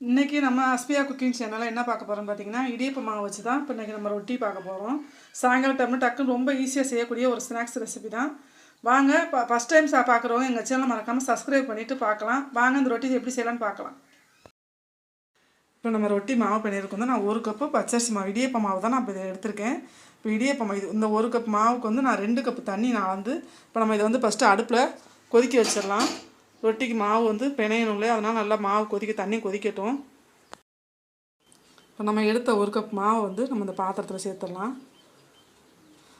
இன்றைக்கி நம்ம அஸ்பியா குக்கிங் சேனலில் என்ன பார்க்க போகிறோம் பார்த்தீங்கன்னா இடியப்ப மாவு வச்சு தான் இப்போ இன்றைக்கி நம்ம ரொட்டி பார்க்க போகிறோம் சாயங்காலம் டைமில் டக்குன்னு ரொம்ப ஈஸியாக செய்யக்கூடிய ஒரு ஸ்நாக்ஸ் ரெசிபி தான். வாங்க இப்போ ஃபஸ்ட் டைம் சா பார்க்குறவங்க எங்கள் சேனலை மறக்காமல் சப்ஸ்கிரைப் பண்ணிவிட்டு பார்க்கலாம். வாங்க இந்த ரொட்டி எப்படி செய்யலாம்னு பார்க்கலாம். இப்போ நம்ம ரொட்டி மாவு பண்ணியிருக்கோம். தான் நான் ஒரு கப்பு பச்சரிசி மாவு இடியப்ப மாவு தான் நான் இப்போ இதை எடுத்திருக்கேன். இப்போ இடியப்ப இது இந்த ஒரு கப் மாவுக்கு வந்து நான் ரெண்டு கப்பு தண்ணி நான் வந்து இப்போ நம்ம இதை வந்து ஃபஸ்ட்டு அடுப்பில் கொதிக்க வச்சிடலாம். ரொட்டிக்கு மாவு வந்து பிணையணும் இல்லையா அதனால் நல்லா மாவு கொதிக்க தண்ணி கொதிக்கட்டும். இப்போ நம்ம எடுத்த ஒரு கப் மாவை வந்து நம்ம இந்த பாத்திரத்தில் சேர்த்துடலாம்.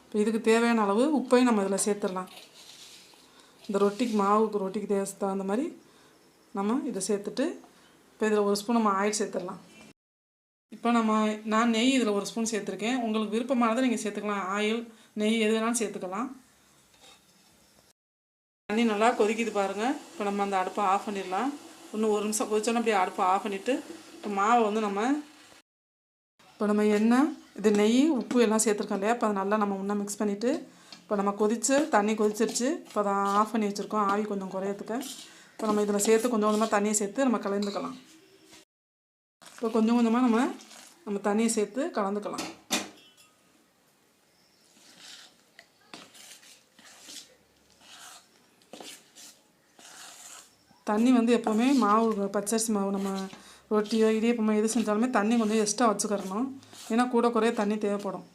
இப்போ இதுக்கு தேவையான அளவு உப்பையும் நம்ம இதில் சேர்த்துடலாம். இந்த ரொட்டிக்கு மாவுக்கு ரொட்டிக்கு தேவை தகுந்த மாதிரி நம்ம இதை சேர்த்துட்டு இப்போ இதில் ஒரு ஸ்பூன் நம்ம ஆயில் சேர்த்துடலாம். இப்போ நம்ம நான் நெய் இதில் ஒரு ஸ்பூன் சேர்த்துருக்கேன். உங்களுக்கு விருப்பமானதை நீங்கள் சேர்த்துக்கலாம். ஆயில் நெய் எது வேணாலும் சேர்த்துக்கலாம். தண்ணி நல்லா கொதிக்குது பாருங்கள் இப்போ நம்ம அந்த அடுப்பை ஆஃப் பண்ணிடலாம். இன்னும் ஒரு நிமிஷம் கொதிச்சோன்னா அப்படியே அடுப்பை ஆஃப் பண்ணிவிட்டு இப்போ மாவை வந்து நம்ம இப்போ நம்ம எண்ணெய் இது நெய் உப்பு எல்லாம் சேர்த்துருக்கோம் இல்லையா? இப்போ அதை நல்லா நம்ம முன்னே மிக்ஸ் பண்ணிவிட்டு இப்போ நம்ம கொதித்து தண்ணி கொதிச்சிருச்சு. இப்போ அதை ஆஃப் பண்ணி வச்சுருக்கோம். ஆவி கொஞ்சம் குறையறதுக்கு. இப்போ நம்ம இதில் சேர்த்து கொஞ்சம் கொஞ்சமாக தண்ணியை சேர்த்து நம்ம கலந்துக்கலாம். இப்போ கொஞ்சம் கொஞ்சமாக நம்ம நம்ம தண்ணியை சேர்த்து கலந்துக்கலாம். தண்ணி வந்து எப்போவுமே மாவு பச்சரிசி மாவு நம்ம ரொட்டியோ இடியப்பமோ எது செஞ்சாலுமே தண்ணி கொஞ்சம் எக்ஸ்ட்ரா வச்சுக்கிறணும். ஏன்னா கூட குறைய தண்ணி தேவைப்படும்.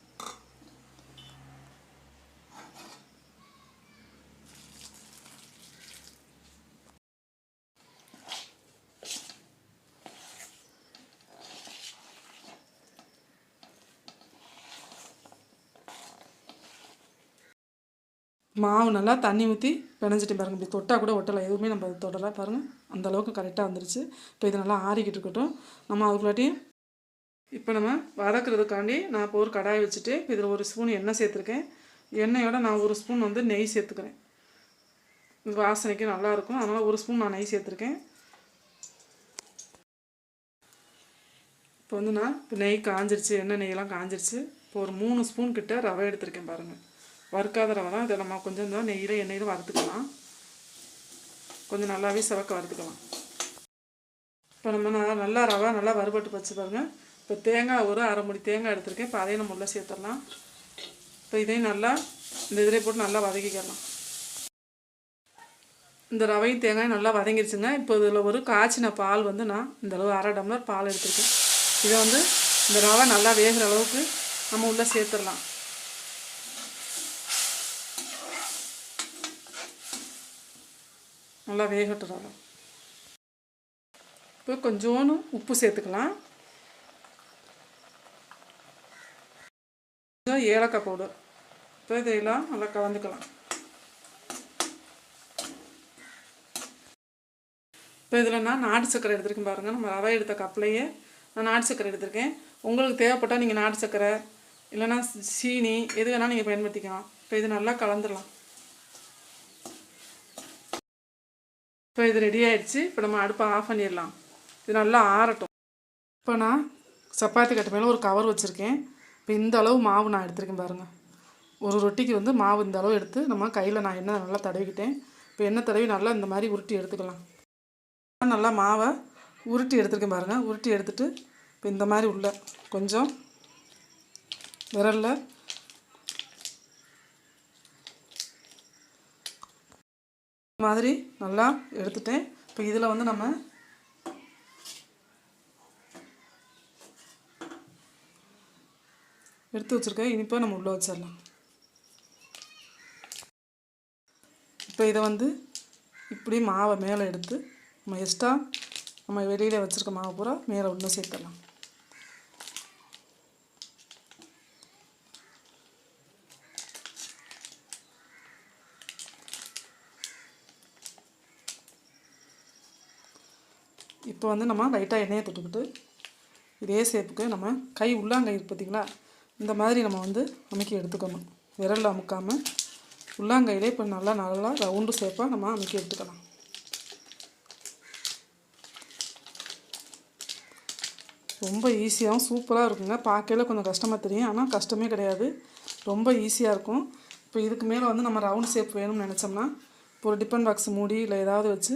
மாவு நல்லா தண்ணி ஊற்றி பிணைஞ்சிட்டு பாருங்கள் இப்படி தொட்டால் கூட ஒட்டலை. எதுவுமே நம்ம தொடலை. பாருங்கள் அந்த அளவுக்கு கரெக்டாக வந்துருச்சு. இப்போ இது நல்லா ஆறிக்கிட்டு இருக்கட்டும். நம்ம அதுக்குள்ளாட்டியும் இப்போ நம்ம வதக்குறதுக்காண்டி நான் இப்போ ஒரு கடாய் வச்சுட்டு இப்போ இதில் ஒரு ஸ்பூன் எண்ணெய் சேர்த்துருக்கேன். எண்ணெயோட நான் ஒரு ஸ்பூன் வந்து நெய் சேர்த்துக்கிறேன். இது வாசனைக்கு நல்லாயிருக்கும் அதனால் ஒரு ஸ்பூன் நான் நெய் சேர்த்துருக்கேன். இப்போ வந்து நான் இப்போ நெய் காஞ்சிருச்சு. எண்ணெய் நெய்யெல்லாம் காஞ்சிருச்சு. இப்போ ஒரு மூணு ஸ்பூன் கிட்ட ரவை எடுத்திருக்கேன் பாருங்கள் வறுக்காத ரவை தான் இதை நம்ம கொஞ்சம் இந்த நெய்யில் எண்ணெயில் வறுத்துக்கலாம். கொஞ்சம் நல்லாவே சிவக்க வறுத்துக்கலாம். இப்போ நம்ம நல்லா ரவை நல்லா வறுபட்டு வச்சு பாருங்கள் இப்போ தேங்காய் ஒரு அரை முடி தேங்காய் எடுத்திருக்கேன். இப்போ அதையும் நம்ம உள்ளே சேர்த்துடலாம். இப்போ இதையும் நல்லா இந்த இதிலே போட்டு நல்லா வதக்கிக்கலாம். இந்த ரவையும் தேங்காயும் நல்லா வதங்கிருச்சுங்க. இப்போ இதில் ஒரு காய்ச்சின பால் வந்து நான் இந்த அளவு அரை டம்ளர் பால் எடுத்திருக்கேன். இதை வந்து இந்த ரவை நல்லா வேகிற அளவுக்கு நம்ம உள்ளே சேர்த்துடலாம். நல்லா வேகட்டுறாங்க இப்போ கொஞ்சோண்டு உப்பு சேர்த்துக்கலாம். கொஞ்சம் ஏலக்காய் பவுடர். இப்போ இதையெல்லாம் நல்லா கலந்துக்கலாம். இப்போ இதில் நான் நாட்டு சக்கரை எடுத்துருக்கேன் பாருங்கள் நம்ம ரவை எடுத்த கப்லையே நான் நாட்டு சக்கரை எடுத்திருக்கேன். உங்களுக்கு தேவைப்பட்டால் நீங்கள் நாட்டு சக்கரை இல்லைன்னா சீனி எது வேணால் நீங்கள் பயன்படுத்திக்கலாம். இப்போ இது நல்லா கலந்துடலாம். இப்போ இது ரெடி ஆயிடுச்சு. இப்போ நம்ம அடுப்பை ஆஃப் பண்ணிடலாம். இது நல்லா ஆறட்டும். இப்போ நான் சப்பாத்தி கட்டு மேலே ஒரு கவர் வச்சுருக்கேன். இப்போ இந்த அளவு மாவு நான் எடுத்திருக்கேன் பாருங்கள் ஒரு ரொட்டிக்கு வந்து மாவு இந்த அளவு எடுத்து நம்ம கையில் நான் எண்ணெய் நல்லா தடவிக்கிட்டேன். இப்போ எண்ணெய் தடவி நல்லா இந்த மாதிரி உருட்டி எடுத்துக்கலாம். நல்லா மாவை உருட்டி எடுத்துருக்கேன் பாருங்கள் உருட்டி எடுத்துகிட்டு இப்போ இந்த மாதிரி உள்ள கொஞ்சம் விரலில் மாதிரி நல்லா எடுத்துட்டேன். இப்போ இதில் வந்து நம்ம எடுத்து வச்சுருக்க இனிப்பை நம்ம உள்ளே வச்சிடலாம். இப்போ இதை வந்து இப்படி மாவை மேலே எடுத்து நம்ம எக்ஸ்ட்ரா நம்ம வெளியில் வச்சுருக்க மாவை பூரா மேலே ஒன்று சேர்த்துடலாம். இப்போ வந்து நம்ம லைட்டாக எண்ணெயை தொட்டுக்கிட்டு இதே சேப்புக்கு நம்ம கை உள்ளாங்கை பார்த்தீங்களா? இந்த மாதிரி நம்ம வந்து அமைக்கி எடுத்துக்கணும். விரலில் அமுக்காமல் உள்ளாங்கையிலே இப்போ நல்லா நல்லா ரவுண்டு சேப்பாக நம்ம அமுக்கி எடுத்துக்கலாம். ரொம்ப ஈஸியாகவும் சூப்பராக இருக்குங்க. பார்க்கல கொஞ்சம் கஷ்டமாக தெரியும். ஆனால் கஷ்டமே கிடையாது. ரொம்ப ஈஸியாக இருக்கும். இப்போ இதுக்கு மேலே வந்து நம்ம ரவுண்ட் ஷேப் வேணும்னு நினச்சோம்னா இப்போ ஒரு டிஃபன் பாக்ஸ் மூடி இல்லை ஏதாவது வச்சு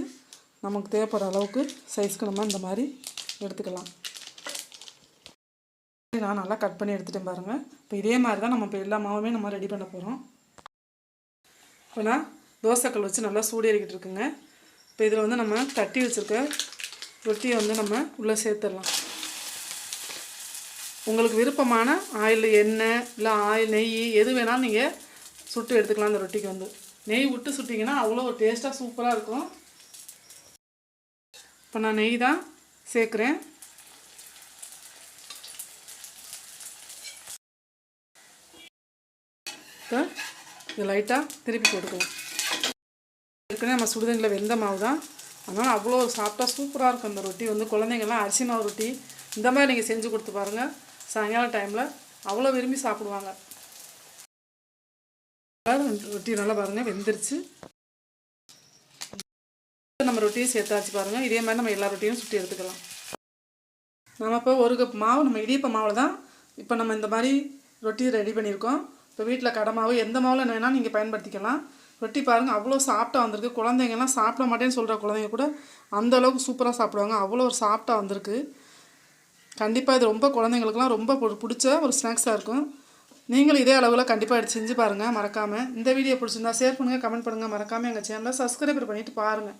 நமக்கு தேவைப்படுற அளவுக்கு சைஸ்க்கு நம்ம இந்த மாதிரி எடுத்துக்கலாம். நான் நல்லா கட் பண்ணி எடுத்துட்டேன் பாருங்கள் இப்போ இதே மாதிரி தான் நம்ம இப்போ எல்லா மாவுமே நம்ம ரெடி பண்ண போகிறோம் இப்போ நான் தோசைக்கல் வச்சு நல்லா சூடேறிக்கிட்டு இருக்குங்க. இப்போ இதில் வந்து நம்ம தட்டி வச்சுருக்க ரொட்டியை வந்து நம்ம உள்ளே சேர்த்துடலாம். உங்களுக்கு விருப்பமான ஆயில் எண்ணெய் இல்லை ஆயில் நெய் எது வேணாலும் நீங்கள் சுட்டு எடுத்துக்கலாம் அந்த ரொட்டிக்கு வந்து. நெய் விட்டு சுட்டிங்கன்னா அவ்வளோ ஒரு டேஸ்ட்டாக சூப்பராக இருக்கும். இப்போ நான் நெய் தான் சேர்க்குறேன். இப்போ இது லைட்டாக திருப்பி போட்டுக்கலாம் ஏற்கனவே நம்ம சுடுதண்ணில் வெந்த மாவு தான். அதனால் அவ்வளோ சாப்பிட்டா சூப்பராக இருக்கும் அந்த ரொட்டி. வந்து குழந்தைங்கள்லாம் அரிசி மாவு ரொட்டி இந்த மாதிரி நீங்கள் செஞ்சு கொடுத்து பாருங்கள் சாயங்காலம் டைமில் அவ்வளோ விரும்பி சாப்பிடுவாங்க. ரொட்டி நல்லா பாருங்கள் வெந்துருச்சு. நம்ம ரொட்டியை சேர்த்தாச்சு பாருங்கள் இதே மாதிரி நம்ம எல்லா ரொட்டியும் சுட்டி எடுத்துக்கலாம். நம்ம இப்போ ஒரு கப் மாவு நம்ம இடியப்ப மாவில் தான் இப்போ நம்ம இந்த மாதிரி ரொட்டி ரெடி பண்ணியிருக்கோம். இப்போ வீட்டில் கடை மாவு எந்த மாவில் வேணால் நீங்கள் பயன்படுத்திக்கலாம். ரொட்டி பாருங்கள் அவ்வளோ சாப்பிட்டா வந்திருக்கு. குழந்தைங்கலாம் சாப்பிட மாட்டேன்னு சொல்கிற குழந்தைங்க கூட அந்தளவுக்கு சூப்பராக சாப்பிடுவாங்க. அவ்வளோ ஒரு சாப்பிட்டா வந்திருக்கு. கண்டிப்பாக இது ரொம்ப குழந்தைங்களுக்குலாம் ரொம்ப பு- பிடிச்ச ஒரு ஸ்நாக்ஸாக இருக்கும். நீங்களும் இதே அளவில் கண்டிப்பாக எடுத்து செஞ்சு பாருங்கள் மறக்காமல் இந்த வீடியோ பிடிச்சிருந்தா ஷேர் பண்ணுங்கள் கமெண்ட் பண்ணுங்கள் மறக்காமல் எங்கள் சேனலை சப்ஸ்கிரைபர் பண்ணிவிட்டு பாருங்கள்